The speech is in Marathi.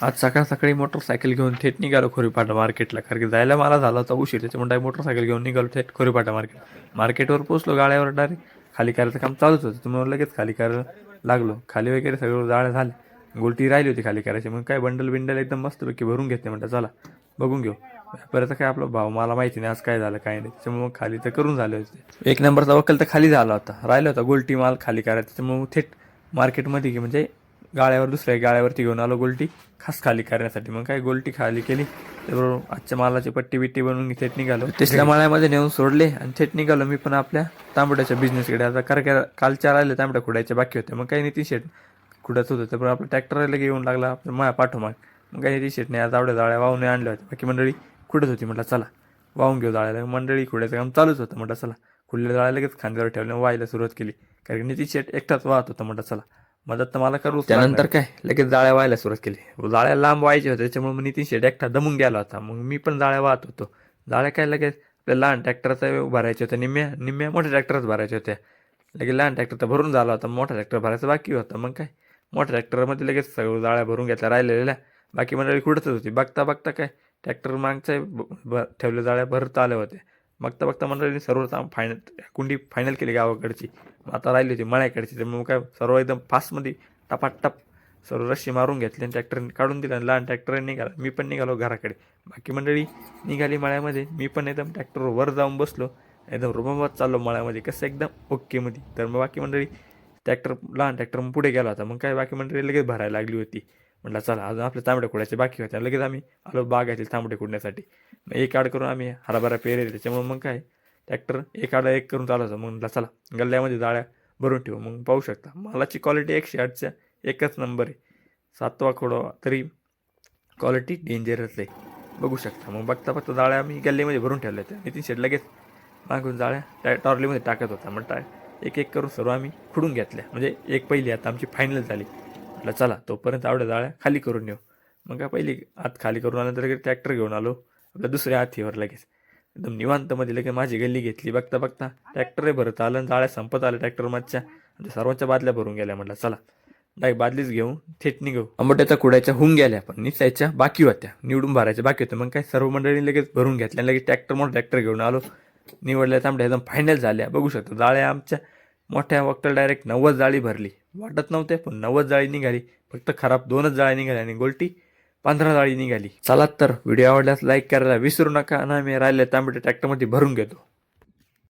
आज सकाळ सकाळी मोटरसायकल घेऊन थेट निघालो खोरीपाटा मार्केटला. कारण की जायला मला झाला होता उशीर. त्याच्यामुळे मोटरसायकल घेऊन निघालो थेट खोरीपाटा मार्केट. मार्केटवर पोचलो गाड्यावर डायरेक्ट खाली करायचं काम चालूच होतं. तुम्हाला लगेच खाली करायला लागलो. खाली वगैरे सगळं जाळ्या झाले. गोलटी राहिली होती खाली करायची मग काय बंडल बिंडल एकदम मस्तपैकी भरून घेतले. म्हणतात चला बघून घेऊ. परत काय आपलं भाव? मला माहिती नाही. आज काय झालं काय नाही. त्याच्यामुळे मग खाली तर करून झाले होते. एक नंबरचा वकल तर खाली झाला होता. राहिला होता गोलटी माल खाली करायचा त्याच्यामुळे मग थेट मार्केटमध्ये की म्हणजे गाळ्यावर दुसऱ्या गाळ्यावरती घेऊन आलो गोलटी. खास खाली करण्यासाठी. मग काय गोलटी खाली केली. त्याबरोबर आजच्या मालाची पट्टी बिट्टी बनवून थेट निघालो. तिसऱ्या माळ्यामध्ये नेऊन सोडले आणि थेट निघालो मी पण आपल्या तांबड्याच्या बिझनेसकडे आता कर कालच्या राहिले तांबड्या खुडायचे बाकी होते मग काही नितीन शेट खुडत होतं. त्यामुळे आपलं ट्रॅक्टरला येऊन लागला आपल्या माया पाठोमाग. मग काही नितीन शेटने आज आवड्या जाळ्या वाहून आणल्या होत्या. बाकी मंडळी खुडत होती. म्हटलं चला वाहून घेऊ जाळ्याला मंडळी खुडायचं काम चालूच होतं. म्हटलं चला. खुडलेल्या जाळ्या लगेच खांद्यावर ठेवलं व्हायला सुरुवात केली. कारण की नितीन शेट एकटाच वाहत होता. म्हटलं चला. मदत तर मला करू त्यानंतर काय? लगेच जाळ्या व्हायला सुरुवात केली. जाळ्या लांब व्हायच्या होत्या त्याच्यामुळे मी नितीन शेट एकटा दमून गेला होता. मग मी पण जाळ्या वाहत होतो. जाळ्या काय लगेच? आपल्या लहान ट्रॅक्टरचा भरायच्या होत्या निम्म्या निम्म्या मोठ्या ट्रॅक्टरच भरायच्या होत्या लगेच लहान ट्रॅक्टर तर भरून झाला होता मोठा ट्रॅक्टर भरायचा बाकी होता. मग काय? मोठ्या ट्रॅक्टरमध्ये लगेच सगळं जाळ्या भरून घेतल्या राहिलेल्या. बाकी मंडळी कुठंच होती. बघता बघता काय? ट्रॅक्टर मागचे ब- ठेवल्या जाळ्या भरत आल्या होत्या बघता बघता मंडळीने सर्व फायनल कुंडी फायनल केली गावाकडची. मग आता राहिली होती मळ्याकडची तर मग काय सर्व एकदम फास्टमध्ये टपाटप सर्व रस्सी मारून घेतली आणि ट्रॅक्टरने काढून दिला आणि लहान ट्रॅक्टरने निघाला. मी पण निघालो घराकडे. बाकी मंडळी निघाली मळ्यामध्ये. मी पण एकदम ट्रॅक्टरवर वर जाऊन बसलो. एकदम रुबाबात चाललो मळ्यामध्ये. कसं एकदम ओकेमध्ये तर मग बाकी मंडळी ट्रॅक्टर लहान ट्रॅक्टर पुढे गेला होता. मग काय बाकी मंडळी लगेच भरायला लागली होती. म्हटलं चला अजून आपल्या तांबड्या कुडायचे बाकी होत्या लगेच आम्ही आलो बागायतील तांबडे कुडण्यासाठी. मग एक आड करून आम्ही हराभरा पेरेल त्याच्यामुळे मग काय ट्रॅक्टर एक आड एक करून चालू होता मग म्हटलं चला गल्ल्यामध्ये जाळ्या भरून ठेवू मग पाहू शकता. मालाची क्वालिटी एकशे आठच्या एकच नंबर आहे. सातवा खोडवा तरी क्वालिटी डेंजरच आहे. बघू शकता. मग बघता बघता जाळ्या आम्ही गल्लीमध्ये भरून ठेवल्या होत्या. नितीन शेट लगेच मागून जाळ्या त्या टॉर्लीमध्ये टाकत होता. मग टा एक एक करून सर्व आम्ही खुडून घेतल्या. म्हणजे एक पहिली आता आमची फायनल झाली. म्हटलं चला तोपर्यंत आवड्या जाळ्या खाली करून नेऊ मग काय पहिली आत खाली करून आल्यानंतर लगेच ट्रॅक्टर घेऊन आलो. आपल्या दुसऱ्या हातीवर लगेच. एकदम निवांतमध्ये लगेच माझी गल्ली घेतली. बघता बघता ट्रॅक्टरही भरत आलं आणि जाळ्या संपत आल्या ट्रॅक्टर मागच्या आणि सर्वांच्या बादल्या भरून गेल्या. म्हटलं चला डायरेक्ट बादलीच घेऊन थेट निघू आंबट्याच्या कुड्याच्या होऊन गेल्या पण निसायच्या बाकी होत्या. निवडून भरायच्या बाकी होत्या. मग काय सर्व मंडळी लगेच भरून घेतल्या आणि लगेच ट्रॅक्टर मोठं ट्रॅक्टर घेऊन आलो. निवडल्या तांबड्या एकदम फायनल झाल्या. बघू शकतो जाळ्या आमच्या मोठ्या वक्त डायरेक्ट नव्वद जाळी भरली. वाटत नव्हते पण नव्वद जाळी निघाली. फक्त खराब दोनच जाळी निघाली आणि गोलटी पंधरा जाळी निघाली. चला तर व्हिडिओ आवडल्यास लाईक करायला विसरू नका. आणि आम्ही राहिले तांबडे ट्रॅक्टरमध्ये भरून घेतो.